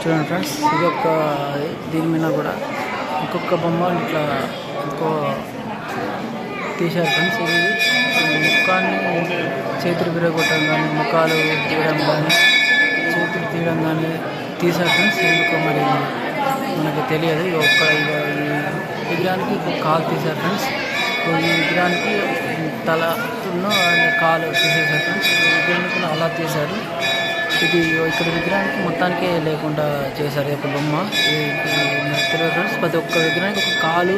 చూడండి ఫ్రెండ్స్ ఇది ఒక దీని మీద కూడా ఇంకొక బొమ్మ ఇట్లా ఇంకో తీశారు ఫ్రెండ్స్. ఇది ముఖాన్ని చేతులు విరగొట్టడం కానీ ముఖాలు తీయడం కానీ చేతులు తీయడం కానీ తీశారు ఫ్రెండ్స్. ఎందుకో మరి మనకు తెలియదు ఒక్క విగ్రహానికి ఒక కాలు తీశారు ఫ్రెండ్స్. ఈ విగ్రహానికి తల అండ్ కాలు తీసేశారు ఫ్రెండ్స్. ఈ విగ్రహానికి అలా తీశారు. ఇది ఇక్కడ విగ్రహానికి మొత్తానికే లేకుండా చేశారు ఒక బొమ్మ. ఇది తెలియదు ఫ్రెండ్స్ ప్రతి ఒక్క విగ్రహానికి ఒక కాలు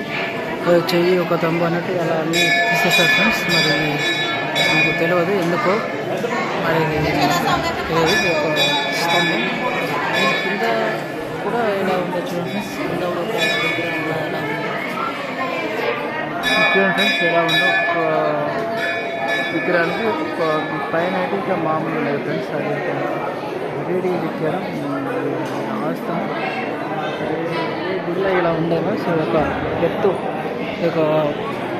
చెయ్యి ఒక తంబు అన్నట్టు అలా అన్నీ తీసేశారు ఫ్రెండ్స్. మరి నాకు తెలియదు ఎందుకో. మరి ఇది ఒక స్తంభం. కింద కూడా ఎలా ఉండొచ్చు చూడండి ఫ్రెండ్స్. కింద కూడా ఒక విగ్రహం చూడండి ఫ్రెండ్స్ ఎలా ఉందో ఒక పైన అయితే ఇంకా మామూలు లేదు ఫ్రెండ్స్. అది వేడి విగ్రహం ఆస్తాం గుడిలో ఇలా ఉండేమో. సో ఒక ఎత్తు ఒక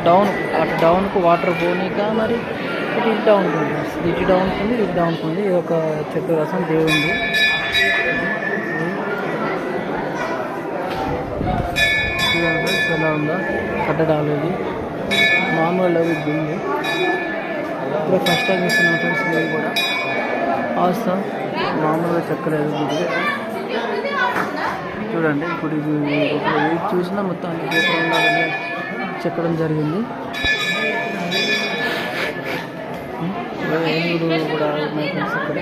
డౌన్ అటు డౌన్కు వాటర్ పోనీక మరి ఇటు ఇటు డౌన్ ఉంది ఇటు డౌన్ ఉంది ఇటు డౌన్ ఉంది. ఇది ఒక చతురసం దేవుంది. ఎలా ఉందా. కట్టడాలు ఇది. మామూలు లేవు ఇది ఇప్పుడు ఫస్ట్ టైం ఇస్తున్నాం ఫ్రెండ్స్ మీరు కూడా. ఆస్తా మామూలుగా చెక్కలేదు చూడండి ఇప్పుడు ఇది ఏది చూసినా మొత్తం అన్ని ఉండాలని చెక్కడం జరిగింది. ఏనుగులు కూడా ఉన్నాయి ఫ్రెండ్స్ ఇక్కడ.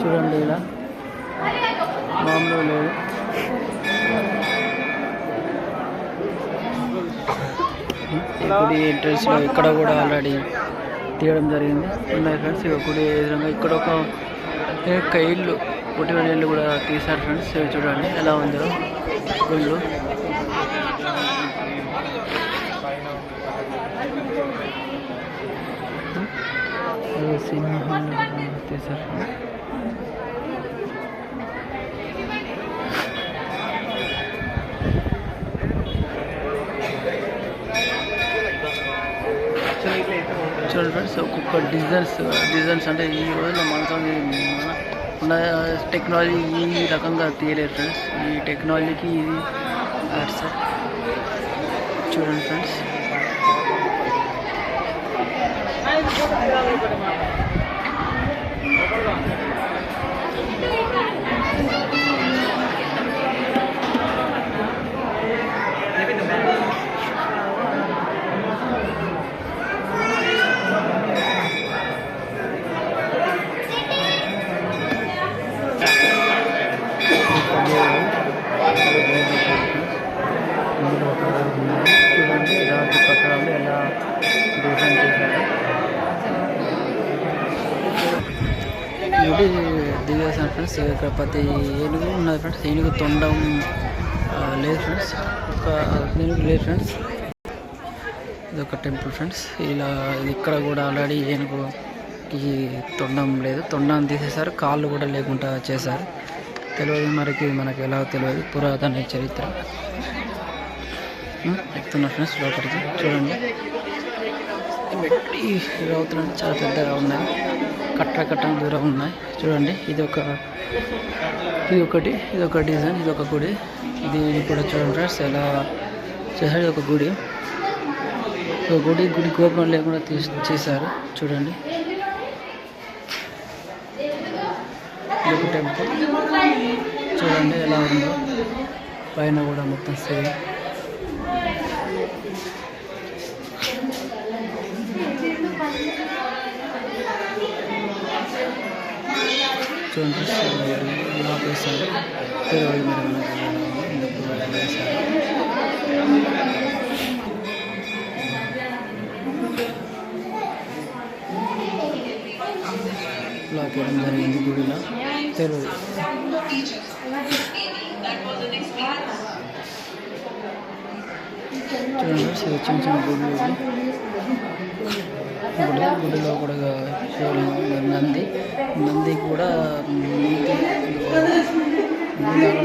చూడండి ఇలా మామూలుగా లేదు. ఇప్పుడు ఎంట్రెన్స్ ఇక్కడ కూడా ఆల్రెడీ తీయడం జరిగింది. ఉన్నాయి ఫ్రెండ్స్ ఇక గుడి విధంగా ఇక్కడ ఒక యొక్క ఇల్లు పుట్టిన ఇల్లు కూడా తీశారు ఫ్రెండ్స్ చూడండి ఎలా ఉందో. ఇల్లు సినిమా హాల్ తీశారు చూడండి ఫ్రెండ్స్ ఒక్కొక్క డిజైన్స్ డిజైన్స్ అంటే ఈ రోజుల్లో మనతో ఉన్న టెక్నాలజీ ఈ రకంగా తీయలేదు ఫ్రెండ్స్ ఈ టెక్నాలజీకి ఇది సార్ చూడండి ఫ్రెండ్స్ చూడండి రాజు పక్కన ఎలా డిజైన్ చేశారు ఇది దిగేసాను ఫ్రెండ్స్ ఇక్కడ ప్రతి ఏనుగు ఉన్నది ఫ్రెండ్స్ ఏనుగు తొండం లేదు ఫ్రెండ్స్ ఒక ఏనుగు లేదు ఫ్రెండ్స్. ఇది ఒక టెంపుల్ ఫ్రెండ్స్ ఇలా ఇక్కడ కూడా ఆల్రెడీ ఏనుగుకి తొండం లేదు తొండం తీసేశారు కాళ్ళు కూడా లేకుండా చేశారు. తెలియదు మరికి మనకి ఎలా తెలియదు. పురాతన చరిత్ర. ఉం, ఫ్రెండ్స్ లోపలికి. చూడండి. ఈ రౌతులు చాలా పెద్దగా ఉన్నాయి. కట్ట కట్ట దూరం ఉన్నాయి. చూడండి. ఇది ఒక ఇది ఒకటి ఇది ఒక డిజైన్ ఇది ఒక గుడి. ఇది ఇది కూడా చూడండి ఫ్రెండ్స్ ఎలా చేశారు. ఇది ఒక గుడి. ఒక గుడి గుడి గోపురం లేకుండా తీసి చేశారు. చూడండి. ఇది టెంపుల్ చూడండి ఎలా ఉందో. పైన కూడా మొత్తం సేమ్ చూడండి లాక్ వేస్తారు తెలియదు మరి మనకి ఎందుకు అలా వేశారు. జరిగింది గుడిలో? తెలియదు చూడండి చిన్న చిన్న గుళ్ళు. గుడి గుడిలో కూడా నంది. నంది కూడా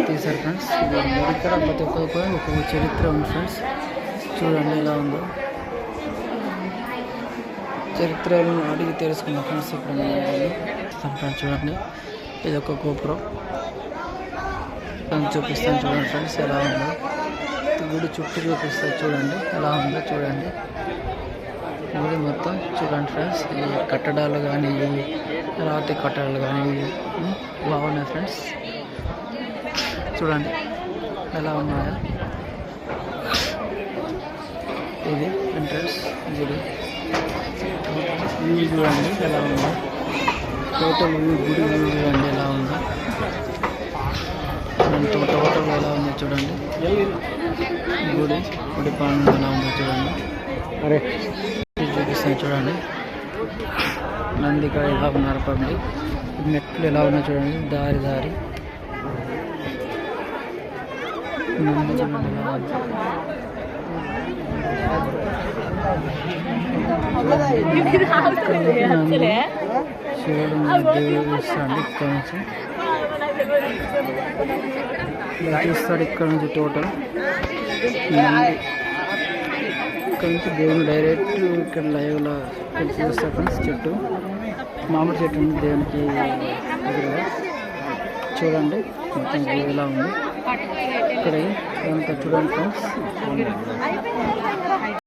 తీశారు ఫ్రెండ్స్. ఇక్కడ కూడా ప్రతి ఒక్క ఒక్కొక్క చరిత్ర ఉంది ఫ్రెండ్స్. చూడండి ఎలా ఉందో. చరిత్రను అడిగి తెలుసుకున్న ఫ్రెండ్స్. ఇప్పుడు ఫ్రెండ్స్ చూడండి. ఇది ఒక గోపురం. చూపిస్తాను చూడండి ఫ్రెండ్స్ ఎలా ఉందో. గుడి చుట్టూ చూపిస్తాను చూడండి ఎలా ఉందో చూడండి. గుడి మొత్తం చూడండి ఫ్రెండ్స్ ఈ కట్టడాలు కానీ రాతి కట్టడాలు కానీ బాగున్నాయి ఫ్రెండ్స్? చూడండి ఎలా ఉన్నాయా. ఇది ఎంట్రన్స్ గుడి. చూడండి ఎలా ఉన్నాయి టోటల్ వ్యూ గుడి వ్యూ చూడండి ఎలా ఉందో? టోటల్ ఎలా ఉందో చూడండి. గుడి గుడి పాలన ఎలా ఉందో చూడండి. అరే. చూపిస్తాను చూడండి. నందికాయ ఎలా ఉన్నారు పబ్లిక్? మెట్లు ఎలా ఉన్నాయో చూడండి. దారి దారి. చూడండి ఎలా ఇక్కడ నుంచి. ఇలా తీస్తాడు ఇక్కడ నుంచి టోటల్ ఇక్కడ నుంచి దేవుని డైరెక్ట్ ఇక్కడ లైవ్లో చూపిస్తారు ఫ్రెండ్స్ చెట్టు. మామిడి చెట్టు ఉంది దేవునికి ఎదురుగా చూడండి మొత్తం వ్యూ ఎలా ఉంది. ఇక్కడ ఇదంతా చూడండి ఫ్రెండ్స్.